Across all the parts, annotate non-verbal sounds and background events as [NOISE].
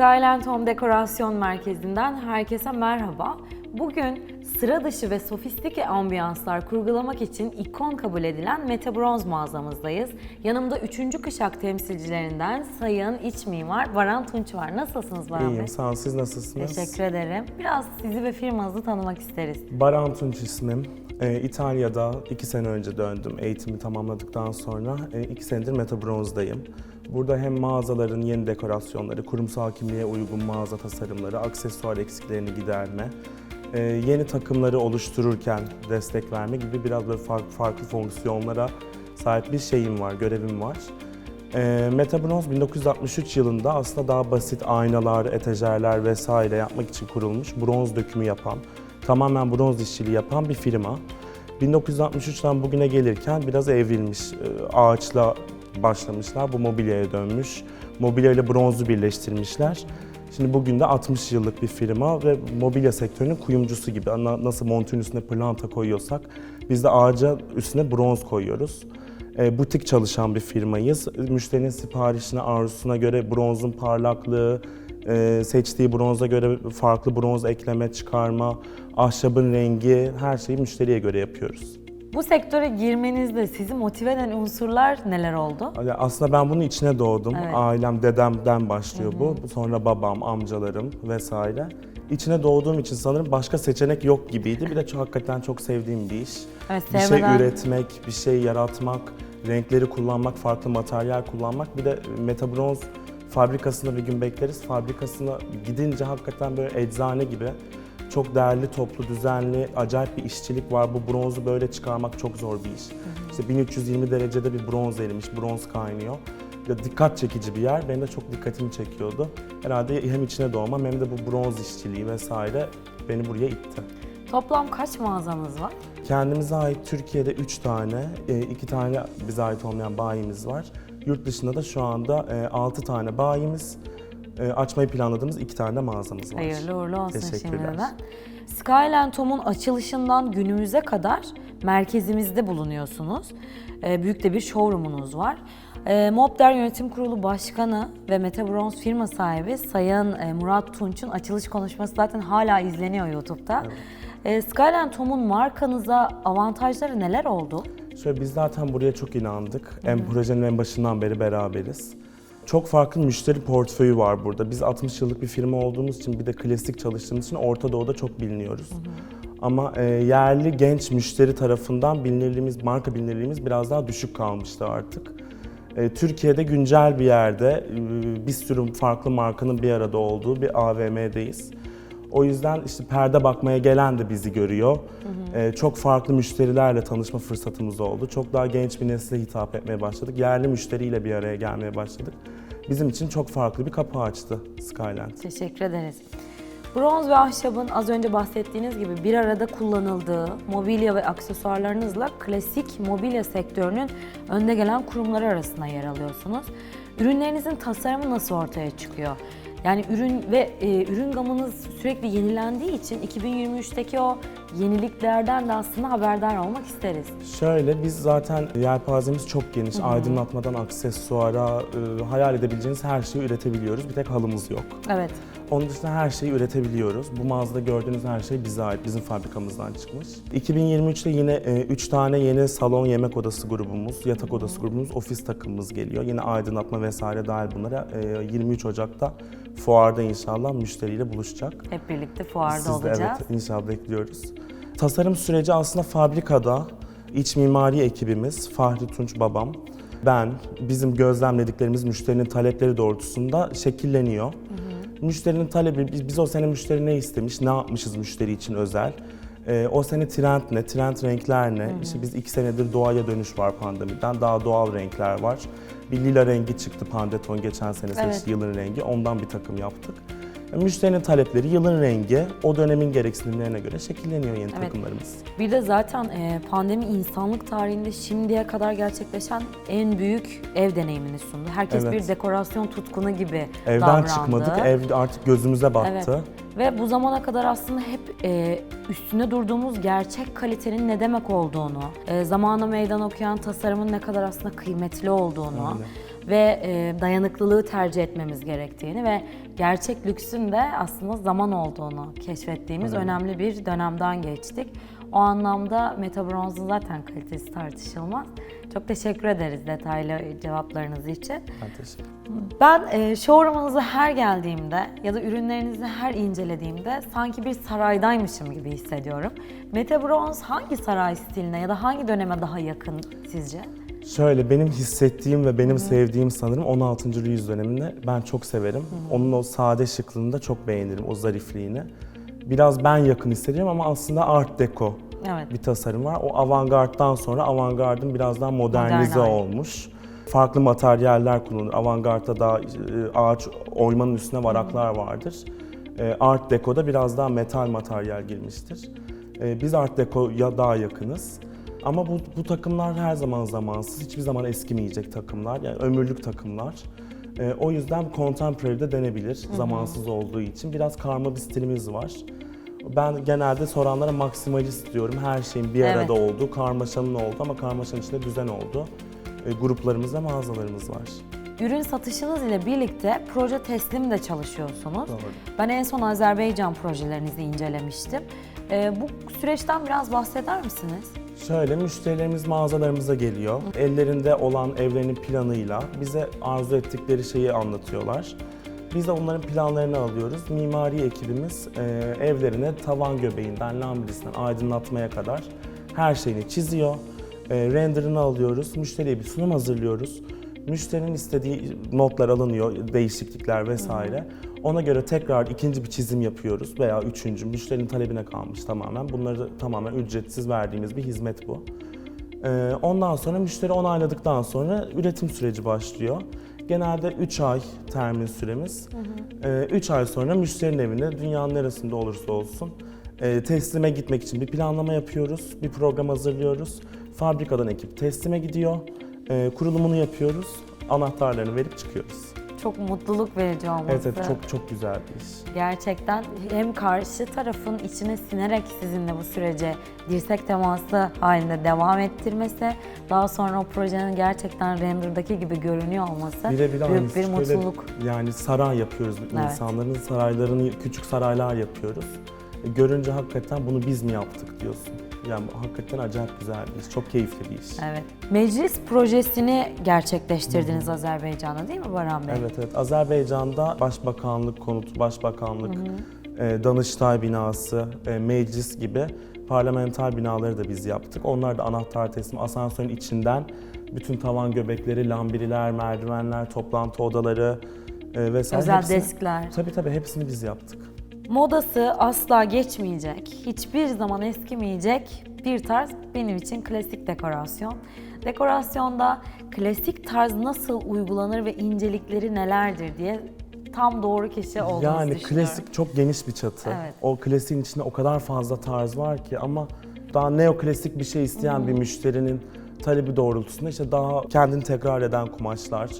Skyland Home Dekorasyon Merkezi'nden herkese merhaba. Bugün sıra dışı ve sofistike ambiyanslar kurgulamak için ikon kabul edilen Mete Bronz mağazamızdayız. Yanımda 3. kuşak temsilcilerinden Sayın İç Mimar Baran Tunç var. Nasılsınız Baran Bey? İyiyim, sağ olun. Siz nasılsınız? Teşekkür ederim. Biraz sizi ve firmanızı tanımak isteriz. Baran Tunç ismim. Ee, İtalya'da iki sene önce döndüm eğitimi tamamladıktan sonra. E, iki senedir Meta Bronz'dayım. Burada hem mağazaların yeni dekorasyonları, kurumsal kimliğe uygun mağaza tasarımları, aksesuar eksiklerini giderme, e, yeni takımları oluştururken destek verme gibi biraz böyle farklı, fonksiyonlara sahip bir şeyim var, görevim var. E, Meta Bronze 1963 yılında aslında daha basit aynalar, etajerler vesaire yapmak için kurulmuş, bronz dökümü yapan, tamamen bronz işçiliği yapan bir firma. 1963'ten bugüne gelirken biraz evrilmiş, e, ağaçla başlamışlar, bu mobilyaya dönmüş, mobilya ile bronzu birleştirmişler. Şimdi bugün de 60 yıllık bir firma ve mobilya sektörünün kuyumcusu gibi. Na- Nasıl montun üstüne pırlanta koyuyorsak biz de ağaca üstüne bronz koyuyoruz. E, butik çalışan bir firmayız. Müşterinin siparişine, arzusuna göre bronzun parlaklığı, e, seçtiği bronza göre farklı bronz ekleme, çıkarma, ahşabın rengi, her şeyi müşteriye göre yapıyoruz. Bu sektöre girmenizde sizi motive eden unsurlar neler oldu? Yani Aslında ben bunun içine doğdum. Evet. Ailem, dedemden başlıyor bu. Sonra babam, amcalarım vesaire. İçine doğduğum için sanırım başka seçenek yok gibiydi. Bir de çok, hakikaten çok sevdiğim bir iş. Evet, Bir şey üretmek, bir şey yaratmak, renkleri kullanmak, farklı materyal kullanmak. Bir de Metabronz fabrikasında bir gün bekleriz. Fabrikasına gidince hakikaten böyle eczane gibi çok değerli, toplu, düzenli, acayip bir işçilik var. Bu bronzu böyle çıkarmak çok zor bir iş. İşte 1320 derecede bir bronz erimiş, bronz kaynıyor. Ya dikkat çekici bir yer. Benim de çok dikkatimi çekiyordu. Herhalde hem içine doğmam hem de bu bronz işçiliği vesaire beni buraya itti. Toplam kaç mağazamız var? Kendimize ait Türkiye'de 3 tane, 2 tane bize ait olmayan bayimiz var. Yurt dışında da şu anda 6 tane bayimiz, e, açmayı planladığımız 2 tane de mağazamız var. Hayırlı uğurlu olsun şimdiden. Skyland Home'un açılışından günümüze kadar merkezimizde bulunuyorsunuz. Ee, büyük de bir showroom'unuz var. Ee, Mobder Yönetim Kurulu Başkanı ve Meta Bronze firma sahibi Sayın e, Murat Tunç'un açılış konuşması zaten hala izleniyor YouTube'da. Ee, Skyland Home'un markanıza avantajları neler oldu? Şöyle biz zaten buraya çok inandık. En projenin en başından beri beraberiz. Çok farklı müşteri portföyü var burada. Biz 60 yıllık bir firma olduğumuz için bir de klasik çalıştığımız için Orta Doğu'da çok biliniyoruz. Ama e, yerli genç müşteri tarafından bilinirliğimiz, marka bilinirliğimiz biraz daha düşük kalmıştı artık. E, Türkiye'de güncel bir yerde e, bir sürü farklı markanın bir arada olduğu bir AVM'deyiz. O yüzden işte perde bakmaya gelen de bizi görüyor. Ee, çok farklı müşterilerle tanışma fırsatımız oldu. Çok daha genç bir nesle hitap etmeye başladık. Yerli müşteriyle bir araya gelmeye başladık. Bizim için çok farklı bir kapı açtı Skyland. Teşekkür ederiz. Bronz ve ahşabın az önce bahsettiğiniz gibi bir arada kullanıldığı mobilya ve aksesuarlarınızla klasik mobilya sektörünün önde gelen kurumları arasında yer alıyorsunuz. Ürünlerinizin tasarımı nasıl ortaya çıkıyor? Yani ürün ve e, ürün gamınız sürekli yenilendiği için 2023'teki o yeniliklerden de aslında haberdar olmak isteriz. Şöyle biz zaten yelpazemiz çok geniş. Aydınlatmadan aksesuara, e, hayal edebileceğiniz her şeyi üretebiliyoruz. Bir tek halımız yok. Evet. Onun dışında her şeyi üretebiliyoruz. Bu mağazada gördüğünüz her şey bize ait, bizim fabrikamızdan çıkmış. 2023'te yine 3 tane yeni salon yemek odası grubumuz, yatak odası grubumuz, ofis takımımız geliyor. Yine aydınlatma vesaire dahil bunlara e, 23 Ocak'ta fuarda inşallah müşteriyle buluşacak. Hep birlikte fuarda Siz de olacağız. evet inşallah bekliyoruz. Tasarım süreci aslında fabrikada iç mimari ekibimiz Fahri Tunç babam, ben, bizim gözlemlediklerimiz müşterinin talepleri doğrultusunda şekilleniyor. Müşterinin talebi, biz, biz o sene müşteri ne istemiş, ne yapmışız müşteri için özel. Ee, o sene trend ne, trend renkler ne? İşte biz iki senedir doğaya dönüş var pandemiden, daha doğal renkler var. Bir lila rengi çıktı Pandeton geçen sene seçti Evet. yılın rengi, ondan bir takım yaptık. Müşterinin talepleri, yılın rengi, o dönemin gereksinimlerine göre şekilleniyor yeni Evet. takımlarımız. Bir de zaten e, pandemi insanlık tarihinde şimdiye kadar gerçekleşen en büyük ev deneyimini sundu. Herkes Evet. bir dekorasyon tutkunu gibi Evden davrandı. çıkmadık, ev artık gözümüze battı. Evet. Ve bu zamana kadar aslında hep e, üstünde durduğumuz gerçek kalitenin ne demek olduğunu, e, zamana meydan okuyan tasarımın ne kadar aslında kıymetli olduğunu Aynen. Ve e, dayanıklılığı tercih etmemiz gerektiğini ve gerçek lüksün de aslında zaman olduğunu keşfettiğimiz önemli bir dönemden geçtik. O anlamda Meta Bronze'un zaten kalitesi tartışılmaz. Çok teşekkür ederiz detaylı cevaplarınız için. Ben teşekkür Ben e, showroom'unuza her geldiğimde ya da ürünlerinizi her incelediğimde sanki bir saraydaymışım gibi hissediyorum. Meta Bronze hangi saray stiline ya da hangi döneme daha yakın sizce? Şöyle benim hissettiğim ve benim sevdiğim sanırım 16. yüzyıl döneminde ben çok severim. Onun o sade şıklığını da çok beğenirim, o zarifliğini. Biraz ben yakın hissediyorum ama aslında art deco Evet. bir tasarım var. O avantgarddan sonra avantgardın biraz daha modernize Modern olmuş. Farklı materyaller kullanılır. Avantgardda daha e, ağaç oymanın üstüne varaklar vardır. E, Art Deco'da biraz daha metal materyal girmiştir. E, Biz Art Deco'ya daha yakınız. Ama bu, bu takımlar her zaman zamansız, hiçbir zaman eskimeyecek takımlar. Yani ömürlük takımlar. E, o yüzden contemporary de denebilir zamansız olduğu için. Biraz karma bir stilimiz var. Ben genelde soranlara maksimalist diyorum. Her şeyin bir arada Evet. olduğu, karmaşanın olduğu ama karmaşanın içinde düzen olduğu e, gruplarımız ve mağazalarımız var. Ürün satışınız ile birlikte proje teslim de çalışıyorsunuz. Doğru. Ben en son Azerbaycan projelerinizi incelemiştim. E, bu süreçten biraz bahseder misiniz? Şöyle müşterilerimiz mağazalarımıza geliyor. Ellerinde olan evlerinin planıyla bize arzu ettikleri şeyi anlatıyorlar. Biz de onların planlarını alıyoruz. Mimari ekibimiz e, evlerine tavan göbeğinden, lambirisinden aydınlatmaya kadar her şeyini çiziyor. E, renderını alıyoruz. Müşteriye bir sunum hazırlıyoruz. Müşterinin istediği notlar alınıyor, değişiklikler vesaire. Ona göre tekrar ikinci bir çizim yapıyoruz veya üçüncü. Müşterinin talebine kalmış tamamen. Bunları tamamen ücretsiz verdiğimiz bir hizmet bu. Ee, Ondan sonra müşteri onayladıktan sonra üretim süreci başlıyor. Genelde 3 ay termin süremiz. 3 ay sonra müşterinin evine dünyanın neresinde olursa olsun e, teslime gitmek için bir planlama yapıyoruz, bir program hazırlıyoruz. Fabrikadan ekip teslime gidiyor, e, kurulumunu yapıyoruz, anahtarlarını verip çıkıyoruz. Çok mutluluk verici olması. Evet, evet çok çok güzel bir iş. Gerçekten hem karşı tarafın içine sinerek sizinle bu sürece dirsek teması halinde devam ettirmesi, daha sonra o projenin gerçekten render'daki gibi görünüyor olması Birebir büyük bir mutluluk. Yani saray yapıyoruz Evet. insanların saraylarını, küçük saraylar yapıyoruz. E, Görünce hakikaten bunu biz mi yaptık diyorsun. Yani hakikaten acayip güzel bir iş, çok keyifli bir iş. Evet. Meclis projesini gerçekleştirdiniz Azerbaycan'da değil mi Baran Bey? Evet evet. Azerbaycan'da Başbakanlık konutu, Başbakanlık, e, Danıştay binası, e, meclis gibi parlamenter binaları da biz yaptık. Onlar da anahtar teslim asansörün içinden bütün tavan göbekleri, lambiriler, merdivenler, toplantı odaları e, vesaire. Özel hepsini- deskler. Tabii tabii hepsini biz yaptık. Modası asla geçmeyecek, hiçbir zaman eskimeyecek bir tarz benim için klasik dekorasyon. Dekorasyonda klasik tarz nasıl uygulanır ve incelikleri nelerdir diye tam doğru kişi olduğunuzu Yani düşünüyorum. klasik çok geniş bir çatı. Evet. O klasiğin içinde o kadar fazla tarz var ki ama daha neoklasik bir şey isteyen bir müşterinin talebi doğrultusunda işte daha kendini tekrar eden kumaşlar,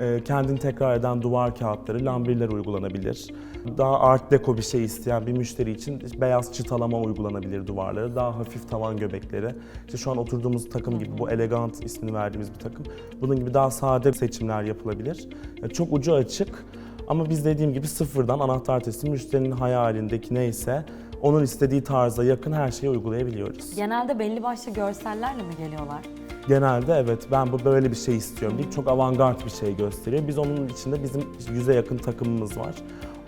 e, kendini tekrar eden duvar kağıtları, lambirler uygulanabilir. Daha art deco bir şey isteyen bir müşteri için beyaz çıtalama uygulanabilir duvarlara. Daha hafif tavan göbekleri. İşte şu an oturduğumuz takım gibi bu elegant ismini verdiğimiz bir takım. Bunun gibi daha sade seçimler yapılabilir. Yani çok ucu açık ama biz dediğim gibi sıfırdan anahtar teslim müşterinin hayalindeki neyse onun istediği tarza yakın her şeyi uygulayabiliyoruz. Genelde belli başlı görsellerle mi geliyorlar? Genelde evet ben bu böyle bir şey istiyorum deyip çok avantgard bir şey gösteriyor. Biz onun içinde bizim yüze yakın takımımız var.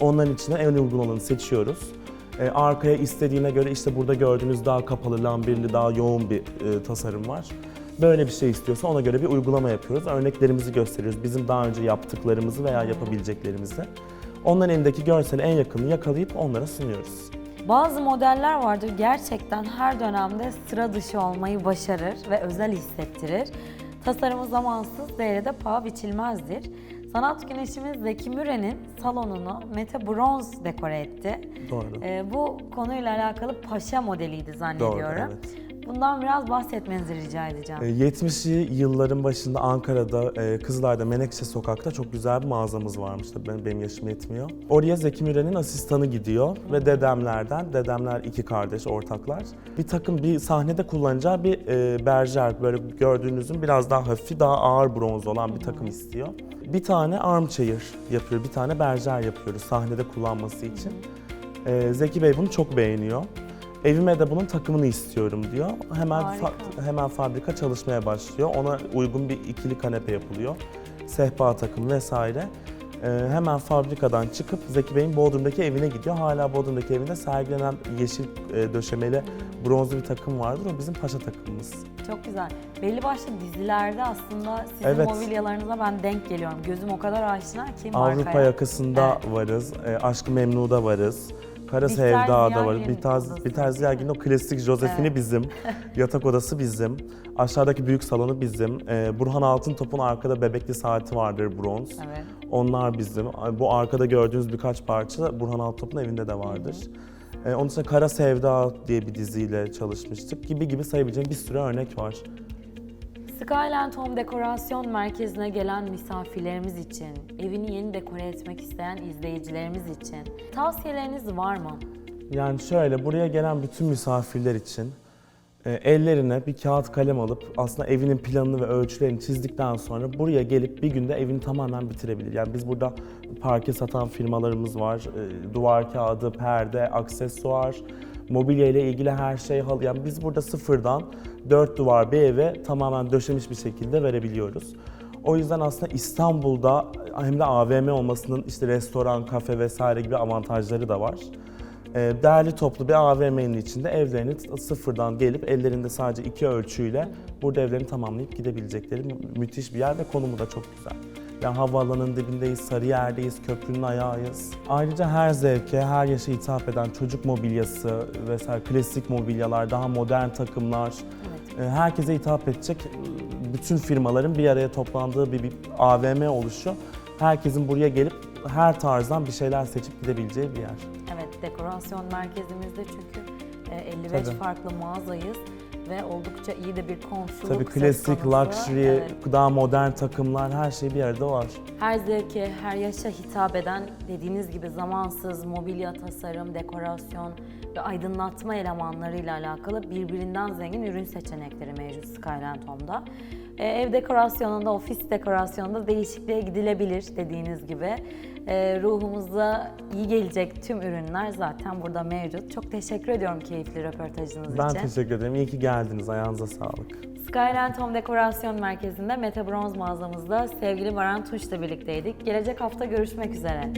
Onların içinde en uygun olanı seçiyoruz. Ee, arkaya istediğine göre işte burada gördüğünüz daha kapalı, lambirli, daha yoğun bir e, tasarım var. Böyle bir şey istiyorsa ona göre bir uygulama yapıyoruz. Örneklerimizi gösteriyoruz. Bizim daha önce yaptıklarımızı veya yapabileceklerimizi. Onların elindeki görseli en yakını yakalayıp onlara sunuyoruz. Bazı modeller vardır gerçekten her dönemde sıra dışı olmayı başarır ve özel hissettirir. Tasarımı zamansız, değeri de paha biçilmezdir. Sanat güneşimiz Zeki Müren'in salonunu Mete Bronze dekore etti. Doğru. Ee, bu konuyla alakalı paşa modeliydi zannediyorum. evet. Bundan biraz bahsetmenizi rica edeceğim. E, 70'li yılların başında Ankara'da e, Kızılay'da Menekşe Sokak'ta çok güzel bir mağazamız varmıştı. Benim, benim yaşım yetmiyor. Oraya Zeki Müren'in asistanı gidiyor ve dedemlerden, dedemler iki kardeş, ortaklar. Bir takım bir sahnede kullanacağı bir e, berjer, böyle gördüğünüzün biraz daha hafif, daha ağır bronz olan bir takım istiyor. Bir tane armchair yapıyor, bir tane berjer yapıyoruz sahnede kullanması için. E, Zeki Bey bunu çok beğeniyor. Evime de bunun takımını istiyorum diyor. Hemen fa- hemen fabrika çalışmaya başlıyor. Ona uygun bir ikili kanepe yapılıyor. Sehpa takımı vesaire. Ee, hemen fabrikadan çıkıp Zeki Bey'in Bodrum'daki evine gidiyor. Hala Bodrum'daki evinde sergilenen yeşil e, döşemeli bronzlu bir takım vardır. O bizim paşa takımımız. Çok güzel. Belli başlı dizilerde aslında sizin Evet. mobilyalarınıza ben denk geliyorum. Gözüm o kadar aşina ki markaya. Avrupa yakasında varız. E, Aşk-ı Memnu'da varız. Kara Bihter Sevda'da Ziyagil'in varız. Bihter, odası. Bihter Ziyagil'in o klasik Evet. bizim. [LAUGHS] Yatak odası bizim. Aşağıdaki büyük salonu bizim. E, Burhan Altıntop'un arkada bebekli saati vardır bronz. Evet. Onlar bizim. Bu arkada gördüğünüz birkaç parça Burhan Altıntop'un evinde de vardır. E, onun dışında Kara Sevda diye bir diziyle çalışmıştık. Gibi gibi sayabileceğim bir sürü örnek var. Skyland Home Dekorasyon Merkezi'ne gelen misafirlerimiz için, evini yeni dekore etmek isteyen izleyicilerimiz için tavsiyeleriniz var mı? Yani şöyle buraya gelen bütün misafirler için e, ellerine bir kağıt kalem alıp aslında evinin planını ve ölçülerini çizdikten sonra buraya gelip bir günde evini tamamen bitirebilir. Yani biz burada parke satan firmalarımız var. E, duvar kağıdı, perde, aksesuar, mobilya ile ilgili her şey halı. Yani biz burada sıfırdan dört duvar bir eve tamamen döşemiş bir şekilde verebiliyoruz. O yüzden aslında İstanbul'da hem de AVM olmasının işte restoran, kafe vesaire gibi avantajları da var. Ee, Değerli toplu bir AVM'nin içinde evlerini sıfırdan gelip ellerinde sadece iki ölçüyle burada evlerini tamamlayıp gidebilecekleri mü- müthiş bir yer ve konumu da çok güzel. Yani havaalanının dibindeyiz, Sarıyer'deyiz, köprünün ayağıyız. Ayrıca her zevke, her yaşa hitap eden çocuk mobilyası vesaire klasik mobilyalar, daha modern takımlar, e, herkese hitap edecek e, bütün firmaların bir araya toplandığı bir, bir AVM oluşu. Herkesin buraya gelip her tarzdan bir şeyler seçip gidebileceği bir yer. Evet, dekorasyon merkezimizde çünkü e, 55 Tabii. farklı mağazayız ve oldukça iyi de bir komşuluk Tabii klasik, luxury, Evet. daha modern takımlar her şey bir arada var. Her zevke, her yaşa hitap eden dediğiniz gibi zamansız mobilya tasarım, dekorasyon ve aydınlatma elemanlarıyla alakalı birbirinden zengin ürün seçenekleri mevcut Skyland Home'da. Ee, ev dekorasyonunda, ofis dekorasyonunda değişikliğe gidilebilir dediğiniz gibi. Ee, ruhumuza iyi gelecek tüm ürünler zaten burada mevcut. Çok teşekkür ediyorum keyifli röportajınız Ben için. teşekkür ederim. İyi ki geldiniz. Ayağınıza sağlık. Skyland Home Dekorasyon Merkezi'nde Meta Bronze mağazamızda sevgili Baran Tunç'la birlikteydik. Gelecek hafta görüşmek üzere.